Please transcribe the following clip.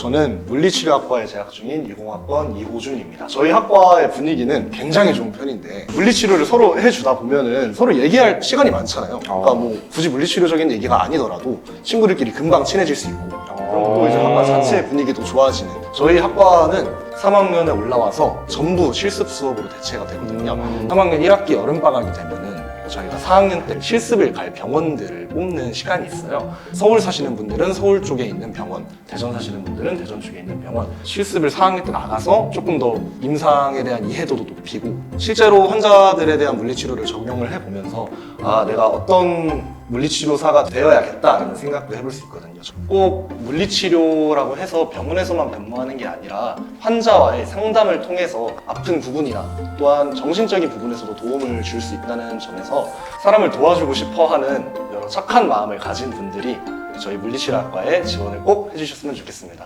저는 물리치료학과에 재학 중인 20학번 이호준입니다. 저희 학과의 분위기는 굉장히 좋은 편인데 물리치료를 서로 해주다 보면은 서로 얘기할 시간이 많잖아요. 그러니까 뭐 굳이 물리치료적인 얘기가 아니더라도 친구들끼리 금방 친해질 수 있고 그리고 또 이제 학과 자체의 분위기도 좋아지는 저희 학과는 3학년에 올라와서 전부 실습 수업으로 대체가 되거든요. 3학년 1학기 여름방학이 되면은 저희가 4학년 때 실습을 갈 병원들을 뽑는 시간이 있어요. 서울 사시는 분들은 서울 쪽에 있는 병원, 대전 사시는 분들은 대전 쪽에 있는 병원. 실습을 4학년 때 나가서 조금 더 임상에 대한 이해도도 높이고 실제로 환자들에 대한 물리치료를 적용을 해보면서 아 내가 어떤 물리치료사가 되어야겠다라는 생각도 해볼 수 있거든요. 꼭 물리치료라고 해서 병원에서만 변모하는 게 아니라 환자와의 상담을 통해서 아픈 부분이나 또한 정신적인 부분에서도 도움을 줄 수 있다는 점에서 사람을 도와주고 싶어 하는 여러 착한 마음을 가진 분들이 저희 물리치료학과에 지원을 꼭 해주셨으면 좋겠습니다.